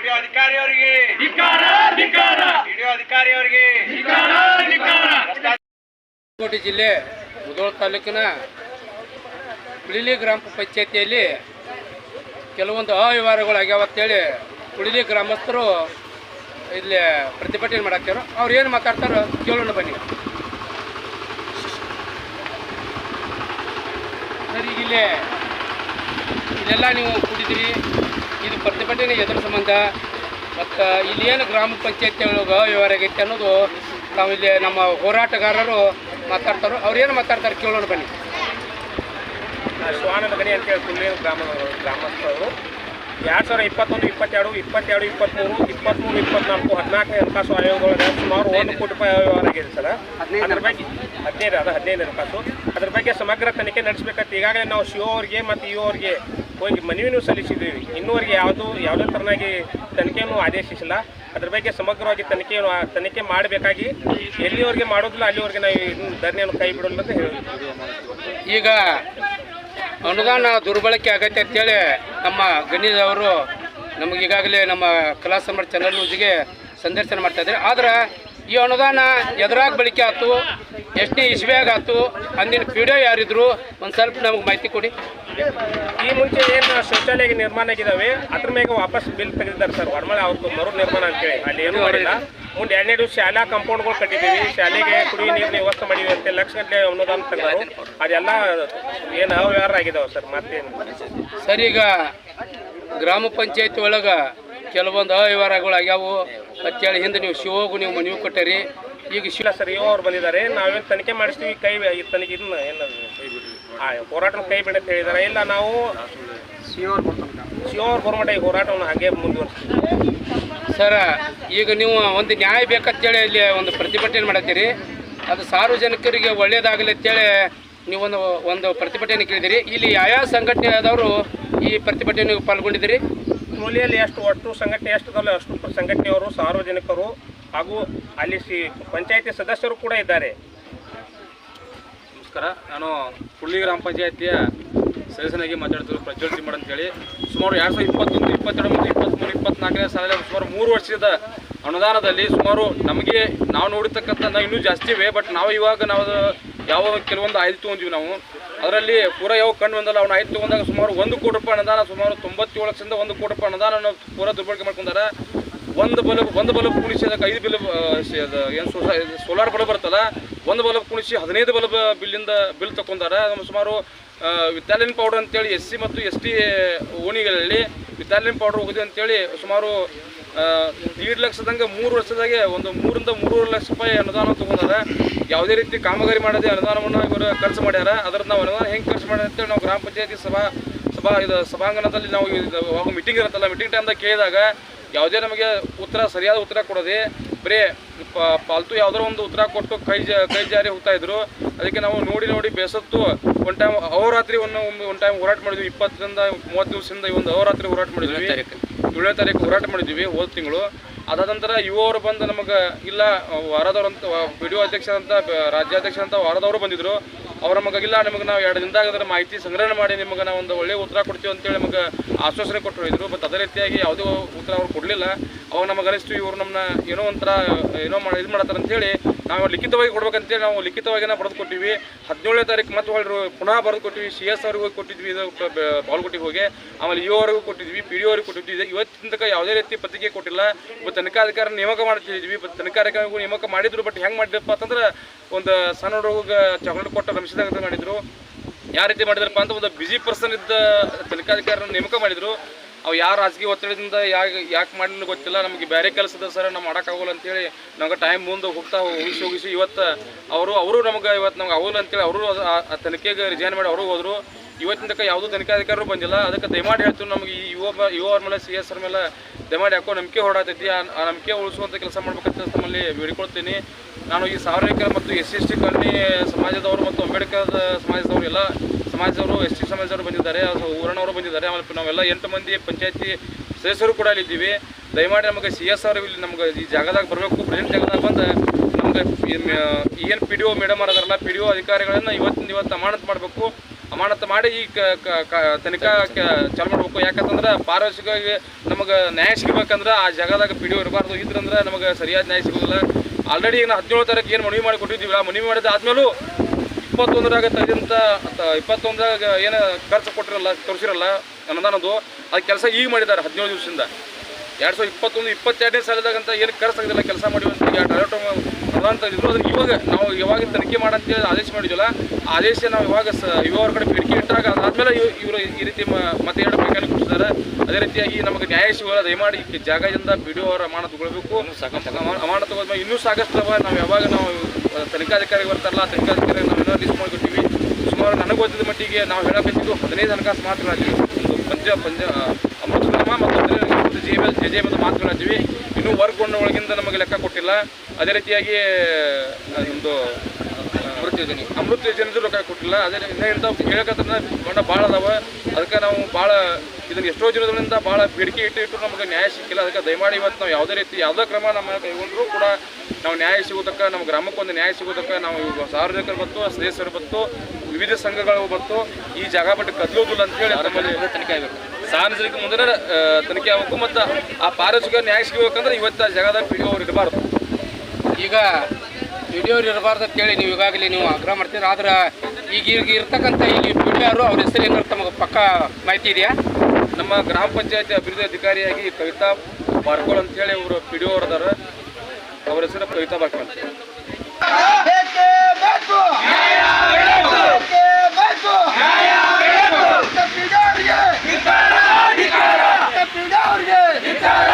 Video ಅಧಿಕಾರಿ ಅವರಿಗೆ ಧಿಕ್ಕಾರ ಧಿಕ್ಕಾರ ವಿಡಿಯೋ ಅಧಿಕಾರಿ ಅವರಿಗೆ ಧಿಕ್ಕಾರ ಧಿಕ್ಕಾರ ಕೋಟೆ ಜಿಲ್ಲೆ ಮುಧೋಳ ತಾಲೂಕಿನ ಕುಳಿಲಿ ಗ್ರಾಮ ಪಂಚಾಯತಿಯಲ್ಲಿ ಕೆಲವೊಂದು ಅವ್ಯವಹಾರಗಳು ಆಗ್ಯಾವ ಅಂತೇಳಿ ಕುಳಿಲಿ ಗ್ರಾಮಸ್ಥರು ಇಲ್ಲಿ ಪ್ರತಿಭಟನೆ ಮಾಡಾಕ್ತಾರೋ ಅವ್ರು ಏನು ಮಾತಾಡ್ತಾರೋ ಕೇಳೋಣ ಬನ್ನಿ. ಸರಿ ಈಗ ಇಲ್ಲಿ ಇದೆಲ್ಲ ನೀವು ಕುಡಿದ್ರಿ. ಇದು ಪ್ರತಿಭಟನೆ ಎದುರ ಸಂಬಂಧ. ಮತ್ತು ಇಲ್ಲಿ ಏನು ಗ್ರಾಮ ಪಂಚಾಯತಿ ಒಳಗೆ ಅವ್ಯವಹಾರ ಆಗೈತೆ ಅನ್ನೋದು ನಾವು ಇಲ್ಲಿ ನಮ್ಮ ಹೋರಾಟಗಾರರು ಮಾತಾಡ್ತಾರೋ ಅವ್ರು ಏನು ಮಾತಾಡ್ತಾರೆ ಕೇಳೋಣ ಬನ್ನಿ. ಶ್ವಾನದ ಗಣಿ ಅಂತೇಳಿ ಕುಲ್ಲಿ ಗ್ರಾಮ ಗ್ರಾಮಸ್ಥರು. ಎರಡು ಸಾವಿರ ಇಪ್ಪತ್ತೊಂದು ಇಪ್ಪತ್ತೆರಡು ಇಪ್ಪತ್ತೆರಡು ಇಪ್ಪತ್ತ್ಮೂರು ಇಪ್ಪತ್ತ್ಮೂರು ಇಪ್ಪತ್ನಾಲ್ಕು ಹದಿನಾಲ್ಕನೇ ಹಣಕಾಸು ಆಯೋಗದೊಳಗೆ ಸುಮಾರು ಒಂದು ಕೋಟಿ ರೂಪಾಯಿ ವ್ಯವಹಾರ ಆಗಿದೆ ಸರ್. ಅದ್ರ ಬಗ್ಗೆ ಹದಿನೈದು ಅದು ಹದಿನೈದು ಹಣಕಾಸು. ಅದ್ರ ಬಗ್ಗೆ ಸಮಗ್ರ ತನಿಖೆ ನಡೆಸಬೇಕಂತ ಈಗಾಗಲೇ ನಾವು ಸಿ ಅವ್ರಿಗೆ ಮತ್ತು ಇ ಅವ್ರಿಗೆ ಹೋಗಿ ಮನವಿನೂ ಸಲ್ಲಿಸಿದ್ದೀವಿ. ಇನ್ನೂವರೆಗೆ ಯಾವುದು ಯಾವುದೇ ಥರನಾಗಿ ತನಿಖೆಯನ್ನು ಆದೇಶಿಸಿಲ್ಲ. ಅದ್ರ ಬಗ್ಗೆ ಸಮಗ್ರವಾಗಿ ತನಿಖೆಯನ್ನು ತನಿಖೆ ಮಾಡಬೇಕಾಗಿ ಎಲ್ಲಿವರೆಗೆ ಮಾಡೋದಿಲ್ಲ, ಅಲ್ಲಿವರೆಗೆ ನಾವು ಧರಣಿಯನ್ನು ಕೈ ಬಿಡೋಲ್ಲ ಅಂತ ಹೇಳಿ ಈಗ ಅನುದಾನ ದುರ್ಬಳಕೆ ಆಗತ್ತೆ ಅಂತೇಳಿ ನಮ್ಮ ಗಣಿದವರು ನಮಗೆ ಈಗಾಗಲೇ ನಮ್ಮ ಕಲಾ ಸಮರ್ ಚಾನಲ್ ನ್ಯೂಸ್ಗೆ ಸಂದರ್ಶನ ಮಾಡ್ತಾ ಇದ್ದಾರೆ. ಆದ್ರೆ ಈ ಅನುದಾನ ಎದುರಾಗ ಬಳಕೆ ಆಯ್ತು, ಎಷ್ಟೇ ಇಸ್ವಿಯಾಗ ಆಯ್ತು ಅಂದಿನ ಪೀಡಿಯೋ ಯಾರಿದ್ರು ಒಂದು ಸ್ವಲ್ಪ ನಮಗೆ ಮಾಹಿತಿ ಕೊಡಿ. ಈ ಮುಂಚೆ ಏನು ಶೌಚಾಲಯ ನಿರ್ಮಾಣ ಆಗಿದ್ದಾವೆ ಅದ್ರ ಮೇಲೆ ವಾಪಸ್ ಬಿಲ್ ತೆಗೆದಿದ್ದಾರೆ ಸರ್. ಹೊರಮಳೆ ಅವ್ರದ್ದು ಮರು ನಿರ್ಮಾಣ ಅಂತೇಳಿ ಅಲ್ಲಿ ಏನು ಮಾಡಿಲ್ಲ. ಮುಂದೆ ಎರಡನೇ ಶಾಲಾ ಕಾಂಪೌಂಡ್ಗಳು ಕಟ್ಟಿದ್ದೀವಿ. ಶಾಲೆಗೆ ಕುಡಿಯುವ ನೀರಿನ ವ್ಯವಸ್ಥೆ ಮಾಡಿವೆ ಅಂತ ಲಕ್ಷ ಗಂಟೆ ಅನುದಾನ ತೆಗೆದರು ಅದೆಲ್ಲ ಏನು ಅವ್ಯವಹಾರ ಆಗಿದಾವೆ ಸರ್. ಮತ್ತೇನು? ಸರ್ ಈಗ ಗ್ರಾಮ ಪಂಚಾಯತಿ ಒಳಗೆ ಕೆಲವೊಂದು ಅವ್ಯವಹಾರಗಳು ಆಗ್ಯಾವು. ಅಂತೇಳಿ ಹಿಂದೆ ನೀವು ಶಿವಗು ನೀವು ಮನವಿ ಕೊಟ್ಟರಿ. ಈಗ ಶಿವ ಸರ್ ಇವ ಅವ್ರು ಬಂದಿದ್ದಾರೆ. ನಾವೇನು ತನಿಖೆ ಮಾಡಿಸ್ತೀವಿ. ಕೈ ತನಿಖೆ ಇದನ್ನ ಏನು ಹೋರಾಟ ಕೈ ಬಿಡ ಅಂತ ಹೇಳಿದಾರೆ ಇಲ್ಲ ನಾವು ಶಿವರ್ ಬರ್ಮಟ ಈ ಹೋರಾಟವನ್ನು ಹಾಗೆ ಮುಂದುವರಿಸ್ತೀವಿ. ಸರ್ ಈಗ ನೀವು ಒಂದು ನ್ಯಾಯ ಬೇಕಂತೇಳಿ ಇಲ್ಲಿ ಒಂದು ಪ್ರತಿಭಟನೆ ಮಾಡತ್ತೀರಿ. ಅದು ಸಾರ್ವಜನಿಕರಿಗೆ ಒಳ್ಳೇದಾಗಲಿ ಅಂತೇಳಿ ನೀವು ಒಂದು ಒಂದು ಪ್ರತಿಭಟನೆ ಕೇಳಿದಿರಿ. ಇಲ್ಲಿ ಯಾವ ಸಂಘಟನೆಯಾದವರು ಈ ಪ್ರತಿಭಟನೆ ಪಾಲ್ಗೊಂಡಿದ್ದೀರಿ? ಮೂಲೆಯಲ್ಲಿ ಎಷ್ಟು ಒಟ್ಟು ಸಂಘಟನೆ ಎಷ್ಟು ಅದಲ್ಲ ಅಷ್ಟು ಸಂಘಟನೆಯವರು ಸಾರ್ವಜನಿಕರು ಹಾಗೂ ಅಲ್ಲಿ ಸಿ ಪಂಚಾಯತಿ ಸದಸ್ಯರು ಕೂಡ ಇದ್ದಾರೆ. ನಮಸ್ಕಾರ. ನಾನು ಕುಳ್ಳಿ ಗ್ರಾಮ ಪಂಚಾಯತಿಯ ಸದಸ್ಯನಾಗಿ ಮಾತಾಡ್ತಿದ್ರು ಪ್ರಜ್ವಲ್ ತಿಮ್ಮಡ್ ಅಂತೇಳಿ. ಸುಮಾರು ಎರಡು ಸಾವಿರದ ಇಪ್ಪತ್ತೊಂದು, ಇಪ್ಪತ್ತೆರಡು ಮತ್ತು ಇಪ್ಪತ್ತ್ಮೂರು ಇಪ್ಪತ್ನಾಲ್ಕನೇ ಸಾಲದಲ್ಲಿ ಸುಮಾರು ಮೂರು ವರ್ಷದ ಅನುದಾನದಲ್ಲಿ ಸುಮಾರು ನಮಗೆ ನಾವು ನೋಡಿರ್ತಕ್ಕಂಥ ನಾವು ಇನ್ನೂ ಜಾಸ್ತಿ ಇವೆ ಬಟ್ ನಾವು ಇವಾಗ ನಾವು ಯಾವ ಕೆಲವೊಂದು ಆಯ್ತು ತೊಗೊಂಡಿವಿ ನಾವು. ಅದರಲ್ಲಿ ಪೂರ ಯಾವ ಕಣ್ಣು ಬಂದಲ್ಲ, ಅವ್ನು ಆಯ್ತು ತೊಗೊಂಡಾಗ ಸುಮಾರು ಒಂದು ಕೋಟಿ ರೂಪಾಯಿ ಅನುದಾನ, ಸುಮಾರು ತೊಂಬತ್ತೇಳು ಲಕ್ಷದಿಂದ ಒಂದು ಕೋಟಿ ರೂಪಾಯಿ ಅನುದಾನ ಪೂರ ದುರ್ಬಳಕೆ ಮಾಡ್ಕೊಂಡಾರ. ಒಂದು ಬಲ್ಬ್ ಒಂದು ಬಲ್ಬ್ ಕುಣಿಸಿ ಅದಕ್ಕೆ ಐದು ಬಿಲ್ ಏನು ಸೋಲಾರ್ ಬಲ್ಬ್ ಬರ್ತಲ್ಲ ಒಂದು ಬಲ್ಬ್ ಕುಣಿಸಿ ಹದಿನೈದು ಬಲ್ಬ್ ಬಿಲ್ಲಿಂದ ಬಿಲ್ ತಗೊಂಡಾರ ಸುಮಾರು ವಿತಾಲಿನ್ ಪೌಡರ್ ಅಂತೇಳಿ ಎಸ್ ಸಿ ಮತ್ತು ಎಸ್ ಟಿ ಓಣಿಗಳಲ್ಲಿ ವಿತಾಲಿನ್ ಪೌಡರ್ ಹೋಗಿದೆ ಅಂತೇಳಿ ಸುಮಾರು ಎರಡು ಲಕ್ಷದಂಗೆ ಮೂರು ವರ್ಷದಾಗೆ ಒಂದು ಮೂರಿಂದ ಮೂರುವರೆ ಲಕ್ಷ ರೂಪಾಯಿ ಅನುದಾನ ತೊಗೊಂಡಾರ. ಯಾವುದೇ ರೀತಿ ಕಾಮಗಾರಿ ಮಾಡದೆ ಅನುದಾನವನ್ನು ಇವರು ಖರ್ಚು ಮಾಡ್ಯಾರ. ಅದ್ರ ನಾವು ಅನುದಾನ ಹೆಂಗೆ ಖರ್ಚು ಮಾಡ್ಯಾರ ಅಂತೇಳಿ ನಾವು ಗ್ರಾಮ ಪಂಚಾಯತಿ ಸಭಾ ಸಭಾ ಇದು ಸಭಾಂಗಣದಲ್ಲಿ ನಾವು ಇದು ಮೀಟಿಂಗ್ ಇರುತ್ತಲ್ಲ ಮೀಟಿಂಗ್ ಟೈಮ್ದಾಗ ಕೇಳಿದಾಗ ಯಾವುದೇ ನಮಗೆ ಉತ್ತರ ಸರಿಯಾದ ಉತ್ತರ ಕೊಡದೆ ಬರೀ ಪಾಲ್ತು ಯಾವುದೋ ಒಂದು ಉತ್ತರ ಕೊಟ್ಟು ಕೈ ಜ ಕೈ ಜಾರಿ ಹೋಗ್ತಾ ಇದ್ರು. ಅದಕ್ಕೆ ನಾವು ನೋಡಿ ನೋಡಿ ಬೇಸತ್ತು ಒನ್ ಟೈಮ್ ಅವರಾತ್ರಿ ಒಂದು ಒನ್ ಟೈಮ್ ಹೋರಾಟ ಮಾಡಿದ್ವಿ. ಇಪ್ಪತ್ತರಿಂದ ಮೂವತ್ತು ದಿವಸದಿಂದ ಈ ಒಂದು ಅವರಾತ್ರಿ ಹೋರಾಟ ಮಾಡಿದ್ವಿ. ಏಳನೇ ತಾರೀಕು. ಹೋರಾಟ ಮಾಡಿದ್ವಿ ಹೋದ ತಿಂಗಳು. ಅದಾದ ನಂತರ ಯುವವರು ಬಂದು ನಮಗೆ ಇಲ್ಲ ವಾರದವ್ರು ಅಂತ ಪಿ ಡಿ ಒ ಅಧ್ಯಕ್ಷರಂತ ಬ- ರಾಜ್ಯಾಧ್ಯಕ್ಷರಂತ ವಾರದವರು ಬಂದಿದ್ರು. ಅವ್ರ ನಮಗೆ ನಿಮಗೆ ನಾವು ಎರಡು ದಿನದಾಗ ಅದರ ಮಾಹಿತಿ ಸಂಗ್ರಹಣೆ ಮಾಡಿ, ನಿಮಗೆ ನಾವು ಒಂದು ಒಳ್ಳೆಯ ಉತ್ತರ ಕೊಡ್ತೀವಿ ಅಂತೇಳಿ ನಮಗೆ ಆಶ್ವಾಸನೆ ಕೊಟ್ಟು ಹೋಗಿದ್ರು ಬಟ್ ಅದೇ ರೀತಿಯಾಗಿ ಯಾವುದೇ ಉತ್ತರ ಅವ್ರು ಕೊಡಲಿಲ್ಲ. ನಮಗೆ ಅನಿಸ್ತು ಇವ್ರು ನಮ್ಮನ್ನ ಏನೋ ಒಂಥರ, ಏನೋ ಮಾಡಿ ಇದು ಮಾಡ್ತಾರೆ ಅಂತೇಳಿ ನಾವು ಲಿಖಿತವಾಗಿ ಕೊಡ್ಬೇಕಂತೇಳಿ ನಾವು ಲಿಖಿತವಾಗಿನ ಬರೆದು ಕೊಟ್ಟಿವಿ. ಹದಿನೇಳನೇ ತಾರೀಕು ಮತ್ತೆ ಹೊಳ್ರು ಪುನಃ ಬರೆದು ಕೊಟ್ಟಿವಿ. ಸಿ ಎಸ್ ಅವ್ರಿಗೆ ಕೊಟ್ಟಿದ್ವಿ ಇದು ಬಾಲ್ಕೋಟಿಗೆ ಹೋಗಿ. ಆಮೇಲೆ ಇ ಅವ್ರಿಗೂ ಕೊಟ್ಟಿದ್ವಿ, ಪಿ ಡಿ ಅವ್ರಿಗೆ ಕೊಟ್ಟಿದ್ವಿ. ಇದು ಇವತ್ತಿನ ತನಕ ಯಾವುದೇ ರೀತಿ ಪತ್ರಿಕೆ ಕೊಟ್ಟಿಲ್ಲ. ಮತ್ತು ತನಿಖಾಧಿಕಾರಿ ನೇಮಕ ಮಾಡ್ತಿದ್ವಿ. ಬಟ್ ತನಿಖಾಧಿಕಾರಿಗೂ ನೇಮಕ ಮಾಡಿದ್ರು, ಬಟ್ ಹೆಂಗೆ ಮಾಡಿದ್ರಪ್ಪ ಅಂತಂದ್ರೆ ಒಂದು ಸಣ್ಣ ಹುಡುಗ ಚಾಕ್ಲೇಟ್ ಕೊಟ್ಟು ರಮಿಸಿದಾಗ ಮಾಡಿದ್ರು. ಯಾವ ರೀತಿ ಮಾಡಿದ್ರಪ್ಪ ಅಂತ ಒಂದು ಬಿಜಿ ಪರ್ಸನ್ ಇದ್ದ ತನಿಖಾಧಿಕಾರಿನ ನೇಮಕ ಮಾಡಿದ್ರು. ಅವು ಯಾವ ರಾಜಕೀಯ ಒತ್ತಡದಿಂದ ಯಾಕೆ ಯಾಕೆ ಮಾಡಿಲ್ಲ ಗೊತ್ತಿಲ್ಲ. ನಮಗೆ ಬೇರೆ ಕೆಲಸದ ಸರ್ ನಾವು ಮಾಡೋಕ್ಕಾಗಲ್ಲ ಅಂತೇಳಿ ನಮ್ಗೆ ಟೈಮ್ ಮುಂದೆ ಹೋಗ್ತಾ ಹೋಗಿಸಿ ಹೋಗಿಸಿ ಇವತ್ತು ಅವರು ಅವರು ನಮಗೆ ಇವತ್ತು ನಮ್ಗೆ ಆಗೋಲ್ಲ ಅಂತೇಳಿ ಅವರು ಆ ತನಿಖೆಗೆ ರಿಜೈನ್ ಮಾಡಿ ಅವರು ಹೋದರು. ಇವತ್ತಿನ ತನಕ ಯಾವುದೂ ತನಿಖಾಧಿಕಾರರು ಬಂದಿಲ್ಲ. ಅದಕ್ಕೆ ದಯಮಾಡಿ ಹೇಳ್ತೀವಿ ನಮಗೆ ಈ ಯುವ ಯುವರ ಮೇಲೆ ಸಿ ಎಸ್ ಅವ್ರ ಮೇಲೆ ದಯಮಾಡಿ ಯಾಕೋ ನಂಬಿಕೆ ಹೊಡಾತೈತಿ ಆ ನಂಬಿಕೆ ಉಳಿಸುವಂಥ ಕೆಲಸ ಮಾಡ್ಬೇಕಂತ ತಮ್ಮಲ್ಲಿ ಬೇಡಿಕೊಳ್ತೀನಿ. ನಾನು ಈ ಸಾರ್ವಜನಿಕರ ಮತ್ತು S C S T colony ಸಮಾಜದವರು ಮತ್ತು ಅಂಬೇಡ್ಕರ್ ಸಮಾಜದವರು ಎಲ್ಲ ಸಮಾಜದವರು, ಎಸ್ ಟಿ ಸಮಾಜದವರು ಬಂದಿದ್ದಾರೆ, ಅದು ಊರನವರು ಬಂದಿದ್ದಾರೆ, ಆಮೇಲೆ ನಾವೆಲ್ಲ ಎಂಟು ಮಂದಿ ಪಂಚಾಯತಿ ಸದಸ್ಯರು ಕೂಡ ಇಲ್ಲಿದ್ದೀವಿ ದಯಮಾಡಿ ನಮಗೆ ಸಿ ಎಸ್ ಅವರು ಇಲ್ಲಿ ನಮ್ಗೆ ಈ ಜಾಗದಾಗ ಬರಬೇಕು. ಪ್ರೆಸೆಂಟ್ ಜಾಗದಾಗ ಬಂದು ನಮ್ಗೆ ಏನು ಪಿ ಡಿ ಒ ಮೇಡಮ್ ಅದಾರಲ್ಲ, ಪಿ ಡಿ ಒ ಅಧಿಕಾರಿಗಳನ್ನು ಇವತ್ತಿನ ಇವತ್ತು ಅಮಾನತ್ ಮಾಡಬೇಕು. ಅಮಾನತ್ ಮಾಡಿ ಈ ತನಿಖಾ ಚಾಲು ಮಾಡಬೇಕು. ಯಾಕಂತಂದ್ರೆ ಪಾರದರ್ಶಕವಾಗಿ ನಮಗೆ ನ್ಯಾಯ ಸಿಗಬೇಕಂದ್ರೆ ಆ ಜಾಗದಾಗ ಪಿ ಡಿ ಇರಬಾರ್ದು. ಇದ್ರಂದ್ರೆ ನಮಗೆ ಸರಿಯಾದ ನ್ಯಾಯ ಸಿಗೋದಿಲ್ಲ. ಆಲ್ರೆಡಿ ಈಗ ಹದಿನೇಳು ತಾರೀಕು ಏನು ಮನವಿ ಮಾಡಿ ಕೊಟ್ಟಿದ್ದೀವಿ. ಆ ಮನವಿ ಮಾಡಿದ ಆದ್ಮೇಲೂ ಇಪ್ಪತ್ತೊಂದರಾಗ ತೆಗೆದಂಥ ಇಪ್ಪತ್ತೊಂದರಾಗ ಏನು ಖರ್ಚು ಕೊಟ್ಟಿರಲ್ಲ, ತೋರಿಸಿರಲ್ಲ ಅನುದಾನದ್ದು ಅದು ಕೆಲಸ ಈಗ ಮಾಡಿದ್ದಾರೆ ಹದಿನೇಳು ದಿವಸದಿಂದ. ಎರಡು ಸಾವಿರದ ಇಪ್ಪತ್ತೊಂದು ಇಪ್ಪತ್ತೆರಡನೇ ಸಾಲದಾಗಂತ ಏನು ಖರ್ಚು ಆಗಿಲ್ಲ ಕೆಲಸ ಮಾಡಿವಿ ಅಂತ ಈಗ ಡೈರೆಕ್ಟ್ ಅನುದಾನ ತೆಗೆದಿದ್ರು ಇವಾಗ ನಾವು ಯಾವಾಗ ತನಿಖೆ ಮಾಡಂತೇಳಿ ಆದೇಶ ಮಾಡಿದ್ವಲ್ಲ ಆ ಆದೇಶ ನಾವು ಇವಾಗ ಸ ಇವರ ಕಡೆ ಬೇಡಿಕೆ ಇಟ್ಟಾಗ ಅದಾದ್ಮೇಲೆ ಇವ್- ಇವರು ಈ ರೀತಿ ಮತ್ತೆ ಎರಡು ಬೇಕಾಗಿ ಕೊಡ್ತಿದ್ದಾರೆ ಅದೇ ರೀತಿಯಾಗಿ ನಮಗೆ ನ್ಯಾಯ ಸಿಗೋಲ್ಲ ದಯಮಾಡಿ ಈ ಜಾಗದಿಂದ ಪಿ ಡಿ ಅವರ ಅಮಾನ ತಗೊಳ್ಬೇಕು. ಅಮಾನ ತಗೋದ್ಮೇಲೆ ಇನ್ನೂ ಸಾಕಷ್ಟು ನಾವು ಯಾವಾಗ ನಾವು ತನಿಖಾ ತನಿಖಾಧಿಕಾರಿ ಬರ್ತಾರಲ್ಲ ತನಿಖಾಧಿಕಾರಿ ನಾವು ಏನೋ ಲಿಸ್ಟ್ ಮಾಡಿಕೊಟ್ಟಿವಿ. ಸುಮಾರು ನನಗೆ ಗೊತ್ತಿದ್ದ ಮಟ್ಟಿಗೆ ನಾವು ಹೇಳಬೇಕಿದ್ದು ಹದಿನೈದು ಹಣಕಾಸು ಮಾತ್ರ ಒಂದು ಪಂಜಾಬ್ ಪಂಚ ಅಮೃತ ಮತ್ತು ಜೆ ಜೆ ಜೆ ಬಂದು ಮಾತುಗಳಾದ್ವಿ ಇನ್ನೂ ವರ್ಕ್ ಒಳಗಿಂದ ನಮಗೆ ಲೆಕ್ಕ ಕೊಟ್ಟಿಲ್ಲ. ಅದೇ ರೀತಿಯಾಗಿ ನಮ್ಮದು ಅಮೃತ ಯೋಜನೆ. ಅಮೃತ ಯೋಜನೆದು ರೊಕ್ಕ ಕೊಟ್ಟಿಲ್ಲ. ಅದೇ ಇಂಥವು ಹೇಳಕತ್ರ ಬಣ್ಣ ಭಾಳ ಅದಾವ. ಅದಕ್ಕೆ ನಾವು ಭಾಳ ಇದನ್ನು ಎಷ್ಟೋ ದಿನಗಳಿಂದ ಭಾಳ ಬೇಡಿಕೆ ಇಟ್ಟು ಇಟ್ಟು ನಮಗೆ ನ್ಯಾಯ ಸಿಕ್ಕಿಲ್ಲ. ಅದಕ್ಕೆ ದಯಮಾಡಿ ಇವತ್ತು ನಾವು ಯಾವುದೇ ರೀತಿ ಯಾವುದೇ ಕ್ರಮ ನಮ್ಮ ಕೈಗೊಂಡ್ರೂ ಕೂಡ ನಾವು ನ್ಯಾಯ ಸಿಗೋದಕ್ಕೆ ನಮ್ಮ ಗ್ರಾಮಕ್ಕೊಂದು ನ್ಯಾಯ ಸಿಗೋದಕ್ಕೆ ನಾವು ಸಾರ್ವಜನಿಕರು ಬತ್ತು ಸದಸ್ಯರು ಬತ್ತು ವಿವಿಧ ಸಂಘಗಳು ಬತ್ತು ಈ ಜಾಗ ಬಿಟ್ಟು ಕದಲೋದಿಲ್ಲ ಅಂತೇಳಿ ಹೇಳಿ ತನಿಖೆ ಆಗಬೇಕು. ಸಾರ್ವಜನಿಕ ಮುಂದಿನ ತನಿಖೆ ಆಗಬೇಕು ಮತ್ತು ಆ ಪಾರದರ್ಶಕ ನ್ಯಾಯ ಸಿಗಬೇಕಂದ್ರೆ ಇವತ್ತು ಜಾಗದಾಗ ಪಿ ಡಿ ಅವ್ರು ಇರಬಾರ್ದು. ಈಗ ಪಿ ಡಿ ವಿಡಿಯೋರು ಇರಬಾರ್ದು ಅಂತೇಳಿ ನೀವು ಈಗಾಗಲೇ ನೀವು ಆಗ್ರಹ ಮಾಡ್ತೀರ ಆದ್ರೆ ಈಗ ಈಗ ಇರ್ತಕ್ಕಂಥ ಈಗ ಆರು ಅವ್ರ ಹೆಸರು ಏನಾರು ತಮಗೆ ಪಕ್ಕ ಮಾಹಿತಿ ಇದೆಯಾ? ನಮ್ಮ ಗ್ರಾಮ ಪಂಚಾಯತಿ ಅಭಿವೃದ್ಧಿ ಅಧಿಕಾರಿಯಾಗಿ ಕವಿತಾ ಬಾರ್ಕೋಳ್ ಅಂತೇಳಿ ಇವರು ಪಿ ಡಿ ಅವ್ರ ಅದಾರ. ಅವ್ರ ಹೆಸರು ಕವಿತಾ ಬಾರ್ಕೋಳ್ ಅಂತ. Victory!